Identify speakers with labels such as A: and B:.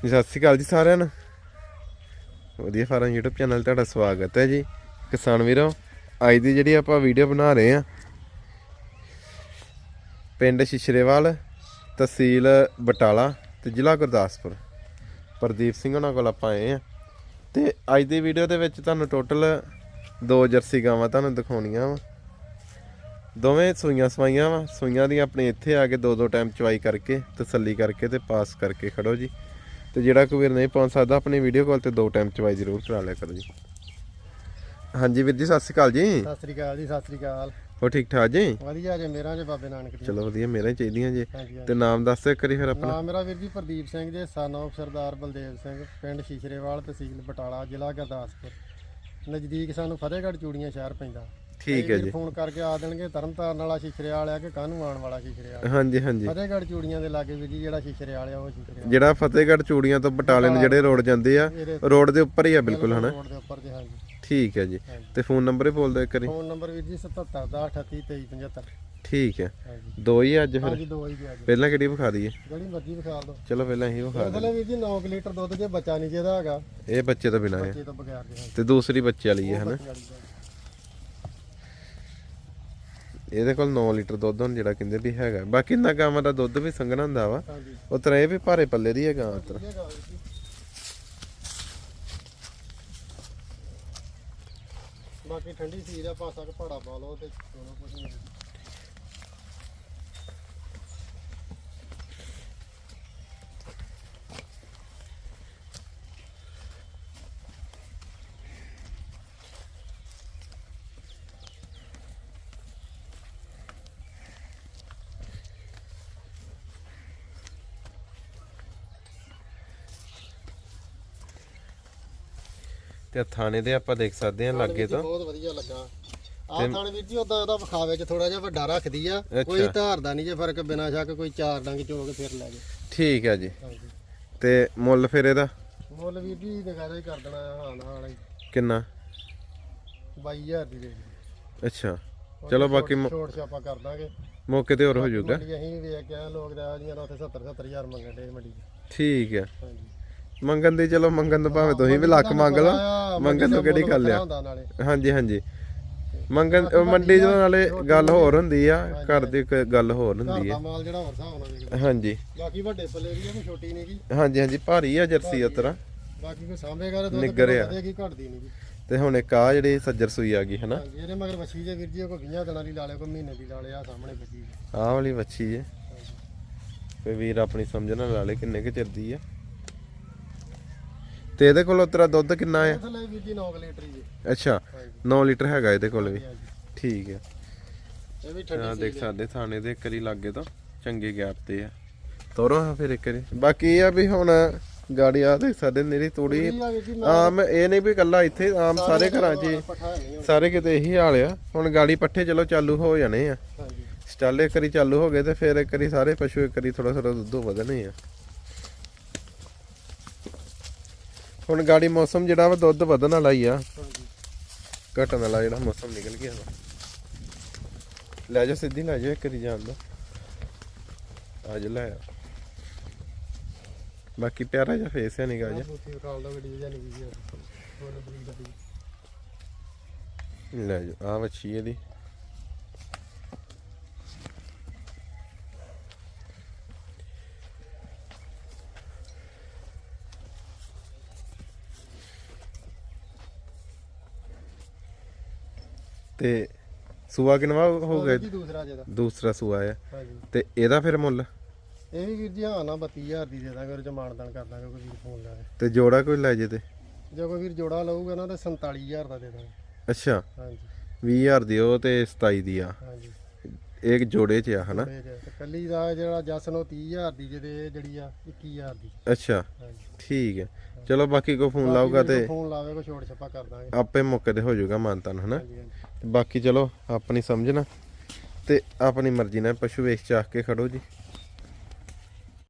A: ਸਤਿ ਸ਼੍ਰੀ ਅਕਾਲ ਜੀ ਸਾਰਿਆਂ ਨੂੰ। ਵਧੀਆ ਫਾਰਮ YouTube ਚੈਨਲ ਤੁਹਾਡਾ ਸਵਾਗਤ ਹੈ ਜੀ। ਕਿਸਾਨ ਵੀਰੋ, ਅੱਜ ਦੀ ਜਿਹੜੀ ਆਪਾਂ ਵੀਡੀਓ ਬਣਾ ਰਹੇ ਆ ਪਿੰਡ ਸ਼ਿਸ਼ਰੇਵਾਲ, ਤਹਿਸੀਲ ਬਟਾਲਾ ਤੇ ਜ਼ਿਲ੍ਹਾ ਗੁਰਦਾਸਪੁਰ। ਪ੍ਰਦੀਪ ਸਿੰਘ ਉਹਨਾਂ ਕੋਲ ਆਪਾਂ ਆਏ ਆ ਤੇ ਅੱਜ ਦੀ ਵੀਡੀਓ ਦੇ ਵਿੱਚ ਤੁਹਾਨੂੰ ਟੋਟਲ ਦੋ ਜਰਸੀ ਗਾਵਾਂ ਤੁਹਾਨੂੰ ਦਿਖਾਉਣੀਆਂ ਵਾ। ਦੋਵੇਂ ਸੂਈਆਂ ਸਵਾਈਆਂ ਵਾ। ਸੂਈਆਂ ਦੀ ਆਪਣੇ ਇੱਥੇ ਆ ਕੇ ਦੋ ਦੋ ਟਾਈਮ ਚਵਾਈ ਕਰਕੇ, ਤਸੱਲੀ ਕਰਕੇ ਤੇ ਪਾਸ ਕਰਕੇ ਖੜੋ ਜੀ। ਤੇ ਜਿਹੜਾ ਕੋਈ ਵੀਰ ਨਹੀਂ ਪਹੁੰਚ ਸਕਦਾ ਆਪਣੀ ਵੀਡੀਓ ਕਾਲ ਤੇ ਦੋ ਟਾਈਮ ਚਵਾਈ ਜ਼ਰੂਰ ਕਰਾ ਲਿਆ ਕਰੋ ਜੀ। ਹਾਂਜੀ ਵੀਰ ਜੀ ਸਤਿ ਸ਼੍ਰੀ ਅਕਾਲ ਜੀ।
B: ਸਤਿ ਸ੍ਰੀ ਅਕਾਲ ਜੀ ਸਤਿ ਸ੍ਰੀ ਅਕਾਲ।
A: ਹੋ ਠੀਕ ਠਾਕ ਜੀ?
B: ਵਧੀਆ ਜੇ ਮੇਰਾ ਜੇ ਬਾਬੇ ਨਾਨਕ ਦੀ
A: ਚਲੋ ਵਧੀਆ ਮੇਰਾ ਹੀ ਚਾਹੀਦੀਆਂ ਜੀ।
B: ਹਾਂਜੀ ਹਾਂਜੀ।
A: ਤੇ ਨਾਮ ਦੱਸ ਦਿਓ ਇੱਕ ਵਾਰੀ ਫਿਰ ਆਪਣਾ।
B: ਨਾਮ ਮੇਰਾ ਵੀਰ ਜੀ ਪ੍ਰਦੀਪ ਸਿੰਘ ਜੇ ਸਨ of ਸਰਦਾਰ ਬਲਦੇਵ ਸਿੰਘ ਪਿੰਡ ਸ਼ੀਸ਼ਰੇਵਾਲ ਤਹਿਸੀਲ ਬਟਾਲਾ ਜ਼ਿਲ੍ਹਾ ਗੁਰਦਾਸਪੁਰ। ਨਜ਼ਦੀਕ ਸਾਨੂੰ ਫਤਿਹਗੜ੍ਹ ਚੂੜੀਆਂ ਸ਼ਹਿਰ ਪੈਂਦਾ।
A: ਠੀਕ ਹੈ ਜੀ।
B: ਫੋਨ ਕਰਕੇ ਆ ਦੇਣਗੇ ਤਰਨਤਾਰਨ ਵਾਲਾ ਸ਼ੀਸ਼ਰੇਵਾਲ ਆ ਕਿ ਕਾਹਨੂੰ ਆਉਣ ਵਾਲਾ ਸ਼ੀਸ਼ਰੇਵਾਲ
A: ਹਾਂਜੀ ਹਾਂਜੀ।
B: ਫਤਿਹਗੜ੍ਹ ਚੂੜੀਆਂ ਦੇ ਲਾਗੇ ਜੀ ਜਿਹੜਾ ਸ਼ੀਸ਼ਰੇਵਾਲ ਆ ਉਹ ਸ਼ੀਸ਼ਰੇਵਾਲ
A: ਜਿਹੜਾ ਫਤਿਹਗੜ੍ਹ ਚੂੜੀਆਂ ਤੋਂ ਬਟਾਲੇ ਨੂੰ ਜਿਹੜੇ ਰੋਡ ਜਾਂਦੇ ਆ ਰੋਡ ਦੇ ਉੱਪਰ ਹੀ ਆ ਬਿਲਕੁਲ ਹਨਾ?
B: ਰੋਡ ਦੇ ਉੱਪਰ ਜੇ ਹਾਂਜੀ।
A: ਠੀਕ ਹੈ ਜੀ। ਤੇ ਫੋਨ ਨੰਬਰ ਹੀ ਬੋਲ ਦਿਓ ਇੱਕ ਵਾਰੀ।
B: ਫੋਨ ਨੰਬਰ ਵੀਰ ਜੀ 77 ਦਾ 38 23 75
A: ਠੀਕ ਹੈ। ਦੋ ਹੀ ਅੱਜ ਫਿਰ?
B: ਹਾਂਜੀ ਦੋ ਹੀ ਜੀ ਅੱਜ।
A: ਪਹਿਲਾਂ ਕਿਹੜੀ ਵਿਖਾ ਦਈਏ?
B: ਜਿਹੜੀ ਮਰਜ਼ੀ ਵਿਖਾ ਲਓ
A: ਚਲੋ ਪਹਿਲਾਂ ਇਹੀ ਵਿਖਾ ਦਿਓ।
B: ਅਸਲੇ ਵੀਰ ਜੀ 9 ਲੀਟਰ ਦੁੱਧ ਜੇ ਬੱਚਾ ਨਹੀਂ ਜਿਹਦਾ ਹੈਗਾ।
A: ਇਹ ਬੱਚੇ ਤੋਂ ਬਿਨਾਂ ਹੈ।
B: ਬੱਚੇ ਤੋਂ ਬਗੈਰ ਦੇ
A: ਤੇ ਦੂਸਰੀ ਬੱਚੇ ਵਾਲੀ ਹੈ ਹਨਾ
B: ਹਾਂਜੀ
A: ਇਹਦੇ ਕੋਲ 9 ਲੀਟਰ ਦੁੱਧ ਹੁਣ ਜਿਹੜਾ ਕਹਿੰਦੇ ਵੀ ਹੈਗਾ। ਬਾਕੀ ਇਹਨਾਂ ਗਾਵਾਂ ਦਾ ਦੁੱਧ ਵੀ ਸੰਘਣਾ ਹੁੰਦਾ ਵਾ। ਉਹ ਤਰ੍ਹਾਂ ਇਹ ਵੀ ਭਾਰੇ ਪੱਲੇ ਦੀ ਹੈ ਗਾਂ ਉਤਰ
B: ਬਾਕੀ ਠੰਡੀ ਸੀਰ ਆ ਪਾਸਾ ਕ ਪੜਾ ਪਾ ਲਓ ਤੇ ਚਲੋ ਕੁਝ ਨਹੀਂ।
A: ਤੇ ਥਾਣੇ ਦੇ ਆਪਾਂ ਦੇਖ ਸਕਦੇ ਹਾਂ ਲੱਗੇ ਤੋਂ।
B: ਬਹੁਤ ਵਧੀਆ ਲੱਗਾ। ਆਹ ਥਾਣ ਵੀਰ ਜੀ ਉਹਦਾ ਉਹਦਾ ਵਿਖਾਵੇ ਚ ਥੋੜਾ ਜਿਹਾ ਵੱਡਾ ਰੱਖਦੀ ਆ। ਕੋਈ ਧਾਰਦਾ ਨਹੀਂ ਜੇ ਫ਼ਰਕ ਬਿਨਾ ਸ਼ੱਕ ਕੋਈ ਚਾਰ ਡੰਗ ਚੋ ਕੇ ਫਿਰ ਲੈ ਜੇ
A: ਠੀਕ ਹੈ ਜੀ। ਤੇ ਮੁੱਲ ਫਿਰ ਇਹਦਾ?
B: ਮੁੱਲ ਵੀਰ ਜੀ ਨਿਗਾਹ ਹੀ ਕਰ ਦੇਣਾ ਹਾਂ ਨਾਲ ਹੀ।
A: ਕਿੰਨਾ?
B: 22000 ਦੀ ਦੇ।
A: ਅੱਛਾ। ਚਲੋ ਬਾਕੀ
B: ਛੋਟ ਛਾਪਾ ਕਰ ਦਾਂਗੇ।
A: ਮੌਕੇ ਤੇ ਹੋਰ ਹੋ ਜਾਊਗਾ
B: ਅਸੀਂ ਵੇਖ ਕੇ ਲੋਕ ਦਾ ਜੀਆਂ ਦਾ ਉੱਥੇ 70 70000 ਮੰਗਣ ਦੇ ਮੰਡੀ।
A: ਠੀਕ ਹੈ
B: ਹਾਂਜੀ।
A: ਮੰਗਣ ਦੀ ਚਲੋ ਮੰਗਣ ਤੋਂ ਭਾਵੇਂ ਤੁਸੀਂ ਵੀ ਲੱਖ ਮੰਗ ਲਓ। ਮੰਗਣ ਤੋਂ ਕਿਹੜੀ ਗੱਲ ਆ? ਹਾਂਜੀ ਹਾਂਜੀ। ਮੰਗਣ ਮੰਡੀ ਜਦੋਂ ਨਾਲੇ ਗੱਲ ਹੋਰ ਹੁੰਦੀ ਆ ਘਰ ਦੀ ਗੱਲ ਹੋਰ ਹੁੰਦੀ ਆ।
B: ਮਾਲ ਜਿਹੜਾ ਹੋਰ ਹਿਸਾਬ ਨਾਲ ਵਿਕਦਾ
A: ਹਾਂਜੀ।
B: ਬਾਕੀ ਵੱਡੇ ਪੱਲੇ ਦੀ ਆ ਕੋਈ ਛੋਟੀ ਨਹੀਂ
A: ਹਾਂਜੀ ਹਾਂਜੀ ਭਾਰੀ ਆ ਜਰਸੀ ਉਤਰਾ।
B: ਬਾਕੀ ਕੋਈ ਸਾਂਭੇਗਾ ਤੇ
A: ਨਿੱਗਰ ਆ।
B: ਘਟਦੀ ਨਹੀਂ
A: ਤੇ ਹੁਣ ਇੱਕ ਆ ਜਿਹੜੀ ਸੱਜਰ ਸੂਈ ਆ ਗਈ ਹਨਾ?
B: ਇਹਦੇ ਮਗਰ ਵੱਛੀ ਜੇ ਵੀਰ ਜੀ ਕੋਈ 20 ਦਿਨਾਂ ਦੀ ਲਾ ਲਿਆ ਕੋਈ ਮਹੀਨੇ ਦੀ ਲਾ ਲਿਆ ਸਾਹਮਣੇ ਬੱਜੀ
A: ਆਹ ਵਾਲੀ ਵੱਛੀ ਏ ਤੇ ਵੀਰ ਆਪਣੀ ਸਮਝ ਨਾਲ ਲਾ ਲੇ ਕਿੰਨੇ ਕੁ ਚਿਰ ਦੀ ਆ? ਤੇ ਇਹਦੇ ਕੋਲ ਉਤਰਾ ਦੁੱਧ ਕਿੰਨਾ ਆ?
B: ਥੱਲੇ ਵੀਰ ਜੀ 9 ਲੀਟਰ ਹੀ ਜੀ।
A: ਅੱਛਾ
B: ਹਾਂਜੀ।
A: 9 ਲੀਟਰ ਹੈਗਾ ਇਹਦੇ ਕੋਲ ਵੀ। ਠੀਕ ਹੈ
B: ਇਹ ਵੀ ਠੰਡੀ
A: ਦੇਖ ਸਕਦੇ ਥਾਣੇ ਦੇ ਇੱਕ ਵਾਰੀ ਲੱਗੇ ਤਾਂ ਚੰਗੇ ਗੈਪ ਤੇ ਆ। ਤੋਰੋ ਹਾਂ ਫਿਰ ਇੱਕ ਵਾਰੀ। ਬਾਕੀ ਇਹ ਆ ਵੀ ਹੁਣ ਗਾੜੀ ਆ ਦੇਖ ਸਕਦੇ ਨੇਰੀ ਤੋੜੀ।
B: ਸੀ
A: ਆਮ ਇਹ ਨਹੀਂ ਵੀ ਕੱਲਾ ਇੱਥੇ ਆਮ ਸਾਰੇ ਘਰਾਂ 'ਚ ਸਾਰੇ ਕਿਤੇ ਇਹੀ ਹਾਲ ਆ। ਹੁਣ ਗਾੜੀ ਪੱਠੇ ਚਲੋ ਚਾਲੂ ਹੋ ਜਾਣੇ ਆ।
B: ਹਾਂਜੀ।
A: ਸਟਾਲੇ ਇੱਕ ਵਾਰੀ ਚਾਲੂ ਹੋ ਗਏ ਤੇ ਫਿਰ ਇੱਕ ਵਾਰੀ ਸਾਰੇ ਪਸ਼ੂ ਇੱਕ ਵਾਰੀ ਥੋੜਾ ਥੋੜਾ ਦੁੱਧ ਵਧਣੇ ਆ। ਹੁਣ ਗਾੜੀ ਮੌਸਮ ਜਿਹੜਾ ਵਾ ਦੁੱਧ ਵਧਣ ਵਾਲਾ ਹੀ ਆ। ਘਟਣ ਵਾਲਾ ਜਿਹੜਾ ਮੌਸਮ ਨਿਕਲ ਗਿਆ ਵਾ। ਲੈ ਜਾ ਸਿੱਧੀ ਲੈ ਜਾ ਇੱਕ ਵਾਰੀ ਜਾਣ ਦਾ। ਅੱਜ ਲੈ ਆ। ਬਾਕੀ ਪਿਆਰਾ ਜਿਹਾ ਫੇਸ ਹੈ ਨਿਕਾ ਜਾ
B: ਜਾਂ
A: ਲੈ ਜਾ ਆ ਵੱਛੀ ਇਹਦੀ। ਤੇ ਸੂਆ ਕਿਨਵਾ ਹੋ ਗਿਆ?
B: ਜੀ ਦੂਸਰਾ ਜਿਹਦਾ।
A: ਦੂਸਰਾ ਸੂਆ ਆ।
B: ਹਾਂਜੀ।
A: ਤੇ ਇਹਦਾ ਫਿਰ ਮੁੱਲ?
B: ਇਹ ਵੀ ਵੀਰ ਜੀ ਹਾਂ ਨਾ 32000 ਦੀ ਦੇ ਦਾਂਗੇ ਉਹ ਚ ਮਾਨਦਾਨ ਕਰ ਦਾਂਗੇ ਕੋਈ ਵੀਰ ਫੋਨ ਲਾਵੇ।
A: ਤੇ ਜੋੜਾ ਕੋਈ ਲੈ ਜੇ ਤੇ?
B: ਜੇ ਕੋਈ ਵੀਰ ਜੋੜਾ ਲਊਗਾ ਨਾ ਤਾਂ 47000 ਦਾ ਦੇ ਦਾਂਗੇ।
A: ਅੱਛਾ।
B: ਹਾਂਜੀ।
A: 20000 ਦੀ ਉਹ ਤੇ 27 ਦੀ ਆ।
B: ਹਾਂਜੀ।
A: ਇੱਕ ਜੋੜੇ ਚ ਆ ਹਨਾ?
B: ਕੱਲੀ ਦਾ ਜਿਹੜਾ ਜਸ ਨੂੰ 30000 ਦੀ ਜਿਹਦੇ ਇਹ ਜਿਹੜੀ ਆ 21000 ਦੀ।
A: ਅੱਛਾ
B: ਹਾਂਜੀ।
A: ਠੀਕ ਹੈ। ਚਲੋ ਬਾਕੀ ਕੋਈ ਫੋਨ ਲਾਊਗਾ ਤੇ
B: ਫੋਨ ਲਾਵੇ ਕੋਈ ਛੋੜ ਛੱਪਾ ਕਰ ਦਾਂਗੇ।
A: ਆਪੇ ਮੌਕੇ ਤੇ ਹੋ ਜਾਊਗਾ ਮਾਨਤਨ ਹਨਾ? ਤੇ ਬਾਕੀ ਚਲੋ ਆਪਣੀ ਸਮਝਣਾ ਤੇ ਆਪਣੀ ਮਰਜ਼ੀ ਨਾਲ ਪਸ਼ੂ ਵੇਚ ਚਾਹ ਕੇ ਖੜੋ ਜੀ।